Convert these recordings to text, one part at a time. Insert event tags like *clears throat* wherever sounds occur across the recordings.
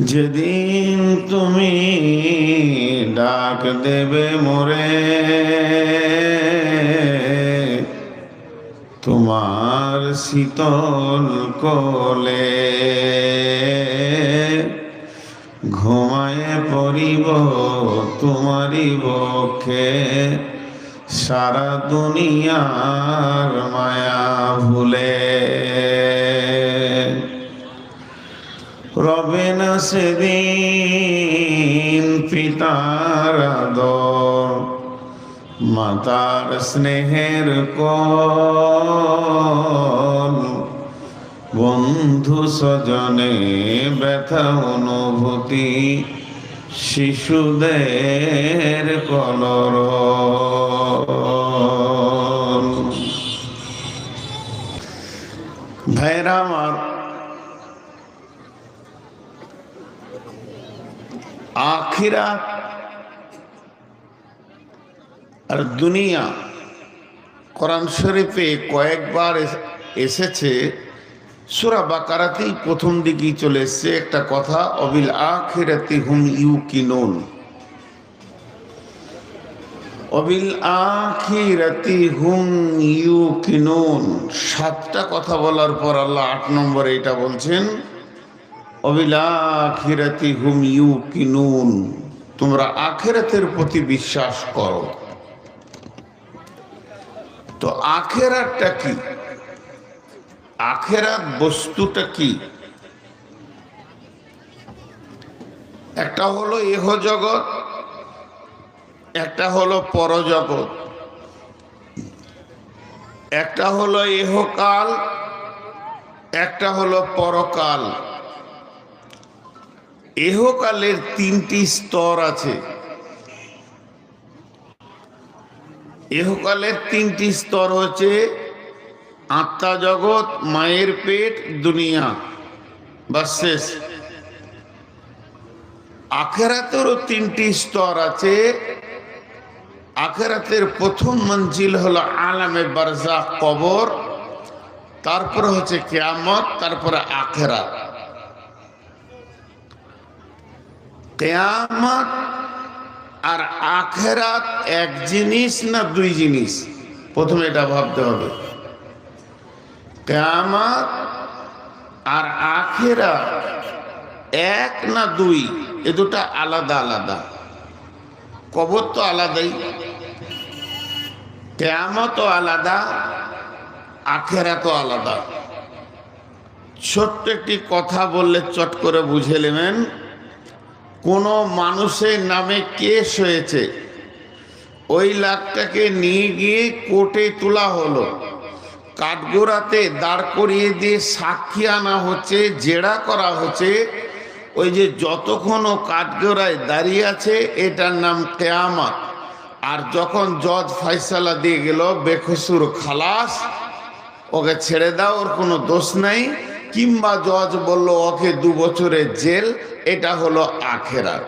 যেদিন তুমি ডাক দেবে মোরে, তোমার শীতল কোলে ঘুমায় পড়িব তোমারই বক্ষে। সারা দুনিয়ার মায়া ভুলে রবে না সেদিন পিতার আদর, মাতার স্নেহের কল। বন্ধু স্বজনে ব্যথা অনুভূতি, শিশুদের কলর। ভাইরা আমার আখিরাত আর দুনিয়া। কোরআন শরীফে কয়েকবার এস- এসেছে, সুরা বাকারাতেই প্রথম দিকেই চলে এসছে একটা কথা, অবিল আখিরাতি হুম ইউ কিনুন অবিল আখিরাতি হুম ইউ কিনুন সাতটা কথা বলার পর আল্লাহ আট নম্বরে এটা বলছেন অবিলাখিরাতি হুম ইউ কিনুন তোমরা আখেরাতের প্রতি বিশ্বাস করো। তো আখেরাতটা কি? আখেরাত বস্তুটা কি? একটা হলো এহ জগৎ একটা হলো পরজগৎ, একটা হলো এহকাল একটা হলো পরকাল। এহকালের তিনটি স্তর আছে। এহকালের তিনটি স্তর হচ্ছে আত্মা জগৎ, মায়ের পেট, দুনিয়া। বা শেষ। আখেরাতেরও তিনটি স্তর আছে। আখেরাতের প্রথম মঞ্জিল হলো আলামে বারজা কবর, তারপরে হচ্ছে কেয়ামত, তারপরে আখেরাত। কেয়ামত আর আখেরাত এক জিনিস না দুই জিনিস? প্রথমে এটা ভাবতে হবে। কেয়ামত আর আখেরাত এক না দুই, এ দুটা আলাদা আলাদা। কবর তো আলাদাই। কেয়ামতও আলাদা, আখেরাতও আলাদা। ছোট্ট একটি কথা বললে চট করে বুঝে নেবেন কোনো মানুষের নামে কেস হয়েছে। ওই লাখটাকে নিয়ে গিয়ে কোর্টে তোলা হলো। কাঠগোড়াতে দাঁড় করিয়ে দিয়ে সাক্ষী আনা হচ্ছে, জেরা করা হচ্ছে। ওই যে যতক্ষণ ও কাঠগোড়ায় দাঁড়িয়ে আছে, এটার নাম কেয়ামত। আর যখন জজ ফয়সালা দিয়ে গেল, বেখসুর খালাস, ওকে ছেড়ে দাও, ওর কোনো দোষ নাই। কিংবা জজ বলল, ওকে দু বছরের জেল এটা হলো আখেরাত।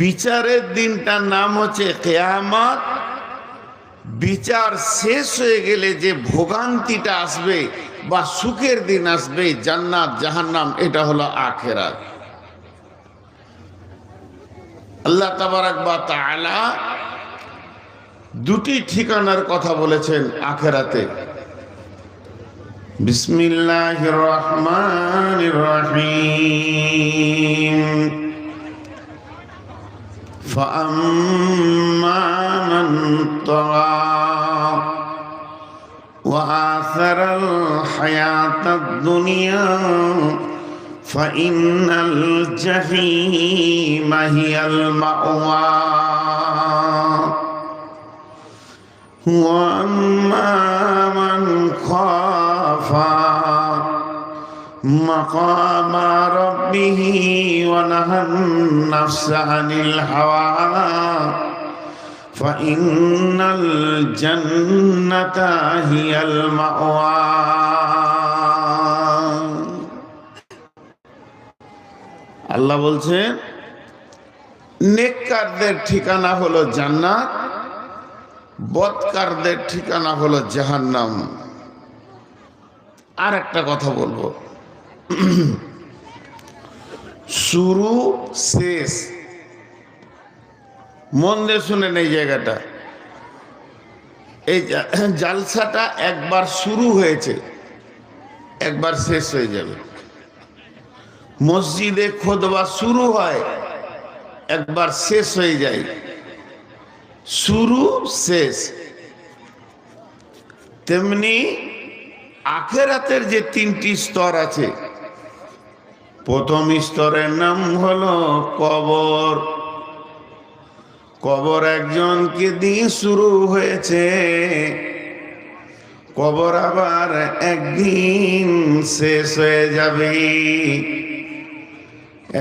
বিচারের দিনটার নাম হচ্ছে কেয়ামত। বিচার শেষ হয়ে গেলে যে ভোগান্তিটা আসবে বা সুখের দিন আসবে, জান্নাত, জাহান্নাম, এটা হলো আখেরাত। আল্লাহ তাবারাক বা তাআলা দুটি ঠিকানার কথা বলেছেন আখেরাতে। بسم الله الرحمن الرحيم فأما من طغى وآثر الحياة الدنيا فإن الجحيم هي المأوى وأما من قال مقام ربه ونهى النفس عن الهوى فإن الجنة هي المأوى আল্লাহ বলছে নেককারদের ঠিকানা হলো জান্নাত বৎকারদের ঠিকানা হলো জাহান্নাম আর একটা কথা বলবো *clears throat* শুরু শেষ। মন দিয়ে শুনেন এই জায়গাটা। এই *clears throat* জালসাটা একবার শুরু হয়েছে, একবার শেষ হয়ে যাবে। মসজিদে খোদবা শুরু হয়, একবার শেষ হয়ে যায়। শুরু শেষ। তেমনি আখেরাতের যে তিনটি স্তর আছে প্রথম স্তরের নাম হলো কবর। কবর একজনকে দিয়ে শুরু হয়েছে। কবর আবার একদিন শেষ হয়ে যাবে।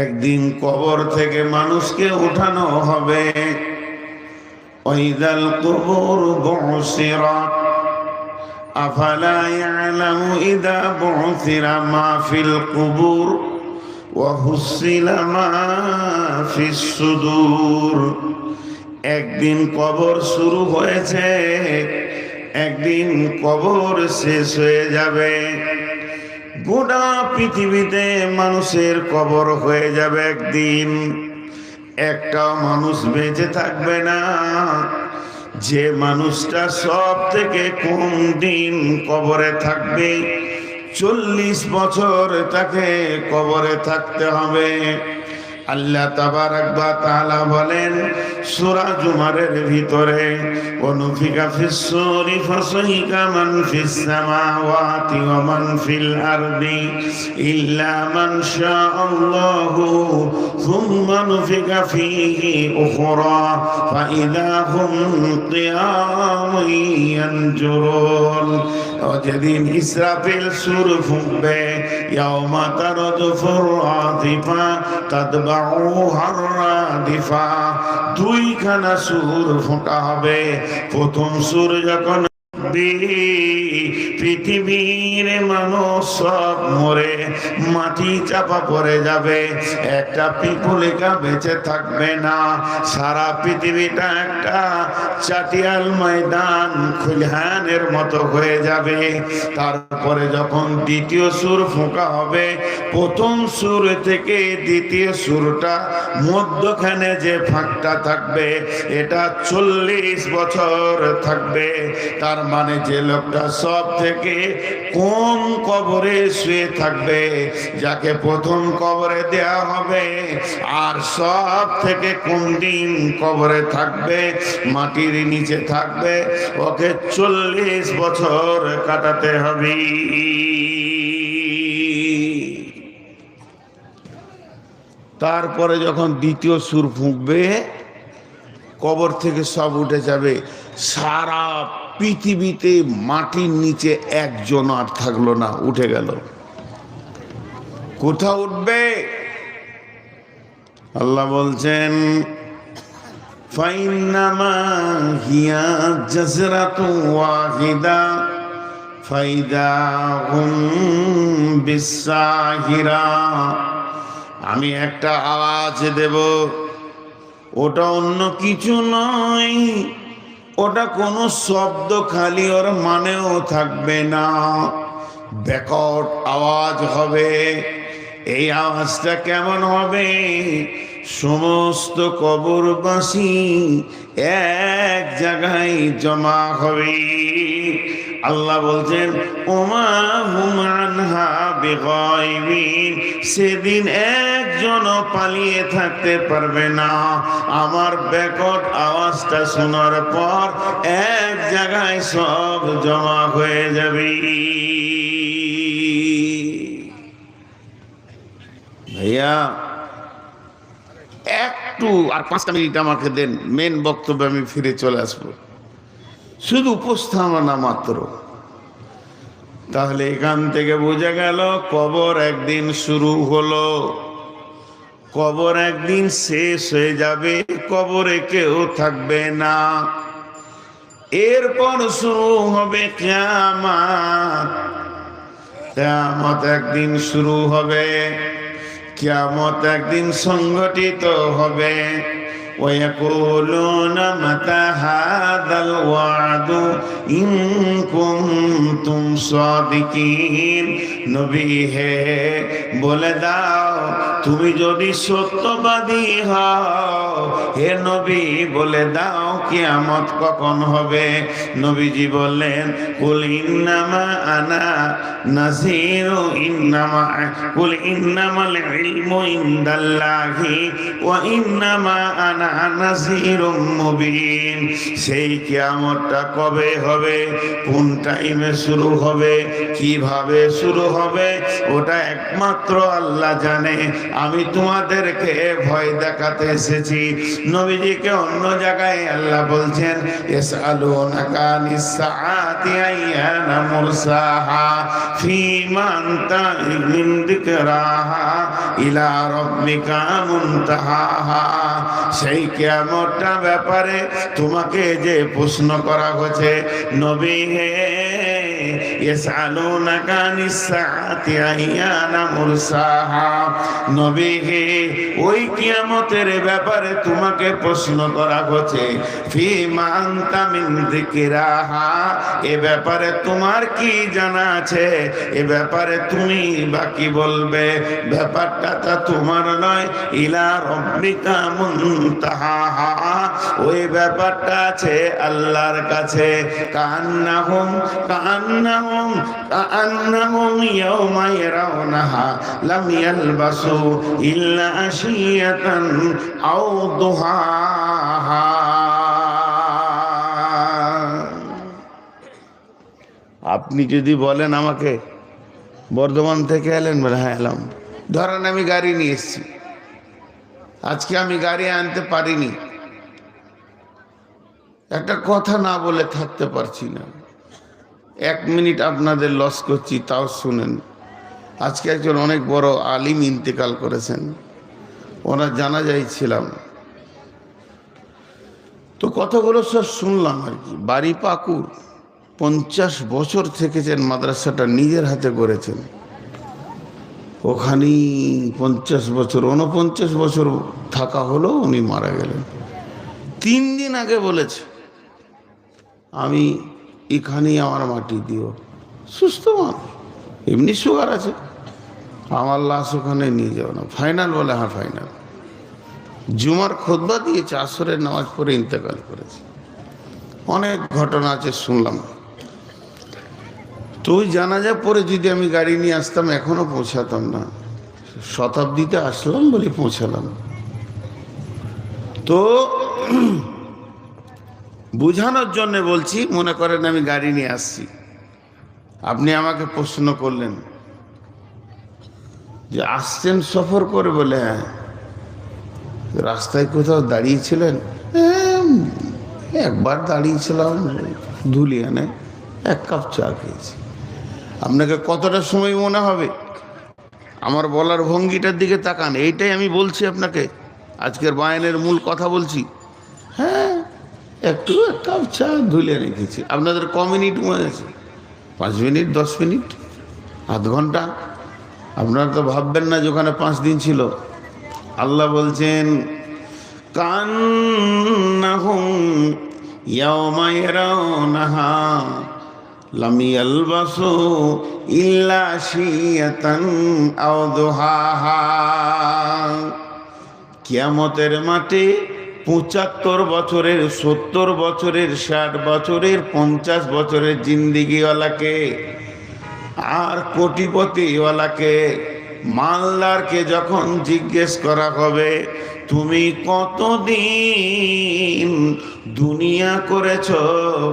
একদিন কবর থেকে মানুষকে উঠানো হবে। ঐদাল কবর বংশিরত আফালা ইয়ালামু ইদা বংশিরা মাহফিল কুবুর। একদিন কবর শুরু হয়েছে, একদিন কবর শেষ হয়ে যাবে। গোটা পৃথিবীতে মানুষের কবর হয়ে যাবে একদিন। একটা মানুষ বেঁচে থাকবে না। যে মানুষটা সব থেকে কম দিন কবরে থাকবে চল্লিশ বছর তাকে কবরে থাকতে হবে। আল্লাহ তাবারাক বা তাআলা বলেন, সূরা জুমারের ভিতরে অনুফিকা ফিস সূরি ফাসাইকা মান ফিস ওয়া মান ফিল আরদি ইল্লা মান শাআল্লাহু থুম্মা নুফিকা ফীহি উখরা ফাইদা হুম যেদিন ইসরাফিল সুর ফুঁকবে দুইখানা সুর ফোঁকা হবে প্রথম সুর যখন পৃথিবীর মানুষ সব মরে, মাটি চাপা পড়ে যাবে, একটা পিপুলিকা বেঁচে থাকবে না। সারা পৃথিবীটা একটা চাটিয়াল ময়দান খুলহানের মতো হয়ে যাবে। তারপরে যখন দ্বিতীয় সুর ফোঁকা হবে, প্রথম সুর থেকে দ্বিতীয় সুরটা মধ্যখানে যে ফাঁকটা থাকবে, এটা চল্লিশ বছর থাকবে। তার মানে যে লোকটা সব থেকে কোন কবরে শুয়ে থাকবে? যাকে প্রথম কবরে দেয়া হবে, আর সব থেকে কোন দিন কবরে থাকবে? মাটির নিচে থাকবে, ওকে চল্লিশ বছর কাটাতে হবে। তারপরে যখন দ্বিতীয় সুর ফুঁকবে, কবর থেকে সব উঠে যাবে। সারা পৃথিবীতে মাটির নিচে একজন আর থাকল না, উঠে গেল। কোথা উঠবে? আল্লাহ বলছেন ফাইদা হুম আমি একটা আওয়াজ দেব। ওটা অন্য কিছু নয় ওটা কোনো শব্দ খালি ওর মানেও থাকবে না। ব্যাকট আওয়াজ হবে। এই আওয়াজটা কেমন হবে? সমস্ত কবরবাসী এক জায়গায় জমা হবে। আল্লাহ বলছেন, ওমা সেদিন একজনও পালিয়ে থাকতে পারবে না। আমার ব্যাকট আওয়াজটা শোনার পর এক জায়গায় সব জমা হয়ে যাবে। ভাইয়া, একটু আর পাঁচটা মিনিট আমাকে দেন মেন বক্তব্যে আমি ফিরে চলে আসব। শুধু উপস্থাপনা মাত্র। তাহলে এখান থেকে বোঝা গেল কবর একদিন শুরু হলো। কবর একদিন শেষ হয়ে যাবে, কবরে কেউ থাকবে না। এরপর শুরু হবে কিয়ামত। কিয়ামত একদিন শুরু হবে, কিয়ামত একদিন সংগঠিত হবে। ويقولون متى هذا الوعد إن كنتم صادقين নবী হে বলে দাও তুমি যদি সত্যবাদী হও হে নবী বলে দাও কিয়ামত কখন হবে নবীজি বললেন কুল ইন্নামা আনা নাজিরু ইন্নামা কুল ইন্নামাল ইলমু ইনদাল্লাহি ওয়া ইন্নামা আনা নাজিরুম মুবিন। সেই কিয়ামতটা কবে হবে? কোন টাইমে শুরু হবে? কীভাবে শুরু হবে? ওটা একমাত্র আল্লাহ জানে। আমি তোমাদেরকে ভয় দেখাতে এসেছি। নবীজিকে অন্য জায়গায় আল্লাহ বলছেন, ইয়াসআলুনাকা আনিস-সাআতি আইয়ানা মুরসাহা ফীমা আনতা মিন যিকরাহা ইলা রাব্বিকা মুনতাহাহা। সেই কিয়ামতটা ব্যাপারে তোমাকে যে প্রশ্ন করা হয়েছে নবী হে ইয়াসআলুনাকা আনিস-সাআতি আইয়ানা মুরসাহা। নবী হে, ওই কিয়ামতের ব্যাপারে তোমাকে প্রশ্ন করা হচ্ছে, ফিমা আনতা মিন এ ব্যাপারে তোমার কি জানা আছে? এ ব্যাপারে তুমি বাকি বলবে? ব্যাপারটা তা তোমার নয়, ইলা রব্বিকা মুনতাহা ওই ব্যাপারটা আছে আল্লাহর কাছে। কান্নাহুম কান্নাহুম কান্নাহুম ইয়াউমা ইয়ারাউনাহা লাম ইয়ালবাসু ইল্লা আশিয়াতান আও দুহাহা আপনি যদি বলেন আমাকে, বর্ধমান থেকে এলেন বলে হ্যাঁ এলাম। ধরেন আমি গাড়ি নিয়ে এসেছি। আজকে আমি গাড়ি আনতে পারিনি। একটা কথা না বলে থাকতে পারছি না। এক মিনিট আপনাদের লস করছি, তাও শুনেন। আজকে একজন অনেক বড় আলিম ইন্তেকাল করেছেন। ওনার জানা ছিলাম। তো কতগুলো সব শুনলাম আর কি। বাড়ি পাকুর পঞ্চাশ বছর থেকেছেন মাদ্রাসাটা নিজের হাতে করেছেন ওখানেই পঞ্চাশ বছর উনপঞ্চাশ বছর থাকা হলো উনি মারা গেলেন। তিন দিন আগে বলেছে, আমি এখানেই আমার মাটি দিও। সুস্থ মানুষ। এমনি সুগার আছে। আমার লাশ ওখানে নিয়ে যাও না। ফাইনাল বলে হ্যাঁ ফাইনাল জুমার খোদবা দিয়েছে আসরের নামাজ পড়ে ইন্তেকাল করেছে। অনেক ঘটনা আছে, শুনলাম। তো ওই জানাজা পরে যদি আমি গাড়ি নিয়ে আসতাম, এখনও পৌঁছাতাম না। শতাব্দীতে আসলাম বলে পৌঁছালাম। তো বোঝানোর জন্য বলছি মনে করেন আমি গাড়ি নিয়ে আসছি। আপনি আমাকে প্রশ্ন করলেন যে আসছেন সফর করে বলে হ্যাঁ। রাস্তায় কোথাও দাঁড়িয়েছিলেন? "হ্যাঁ, একবার দাঁড়িয়েছিলাম ধুলিয়ানে এক কাপ চা খেয়েছি। আপনাকে কতটা সময় মনে হবে? আমার বলার ভঙ্গিটার দিকে তাকান এইটাই আমি বলছি আপনাকে। আজকের বায়ানের মূল কথা বলছি। হ্যাঁ একটু এক কাপ চা ধুলে রেখেছি। আপনাদের ক মিনিট মনে আছে? পাঁচ মিনিট, দশ মিনিট? আধ ঘণ্টা? আপনারা তো ভাববেন না যে ওখানে পাঁচ দিন ছিল। আল্লাহ বলছেন, কান্নাহুম ইয়ারাউনাহা লাম ইয়ালবাসু ইল্লা শিয়াতান আও দুহাহা। কিয়ামতের মাঠে পঁচাত্তর বছরের, সত্তর বছরের, ষাট বছরের, পঞ্চাশ বছরের জিন্দিগিওয়ালাকে, আর কোটিপতিওয়ালাকে, মালদারকে যখন জিজ্ঞেস করা হবে, তুমি কতদিন দুনিয়া করেছ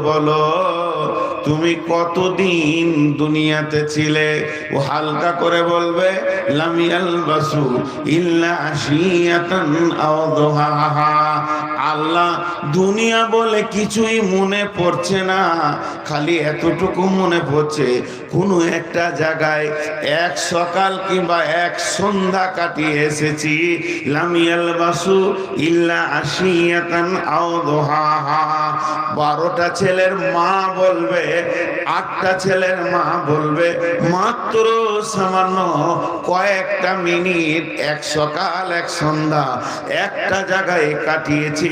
বলো? তুমি কতদিন দুনিয়াতে ছিলে? ও হালকা করে বলবে ইল্লা আও আল্লাহ দুনিয়া বলে কিছুই মনে পড়ছে না, খালি এতটুকু মনে পড়ছে, কোনো একটা জায়গায় এক সকাল কিংবা এক সন্ধ্যা কাটিয়ে এসেছি। লামিয়াল বাসু ইল্লা আশিয়াতান আও দুহাহা। বারোটা ছেলের মা বলবে আটটা ছেলের মা বলবে, মাত্র সামান্য কয়েকটা মিনিট, এক সকাল, এক সন্ধ্যা, একটা জায়গায় কাটিয়েছি,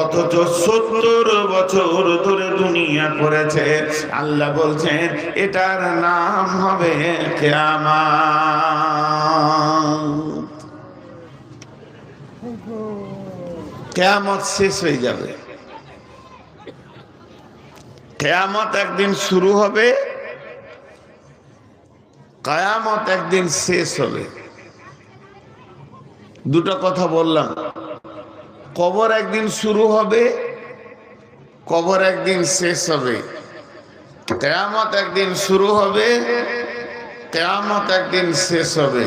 অথচ সত্তর বছর ধরে দুনিয়া করেছে। আল্লাহ বলছেন, এটার নাম হবে কেয়ামত। কেয়ামত শেষ হয়ে যাবে। কেয়ামত একদিন শুরু হবে, কায়ামত একদিন শেষ হবে। দুটো কথা বললাম। কবর একদিন শুরু হবে, কবর একদিন শেষ হবে। কেয়ামত একদিন শুরু হবে, কেয়ামত একদিন শেষ হবে।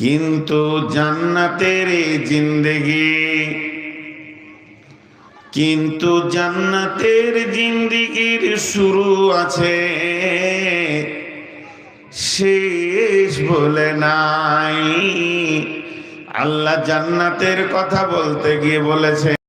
কিন্তু জান্নাতের এই জিন্দেগি কিন্তু জান্নাতের জিন্দিগির শুরু আছে। শেষ বলে নাই। আল্লাহ জান্নাতের কথা বলতে গিয়ে বলেছে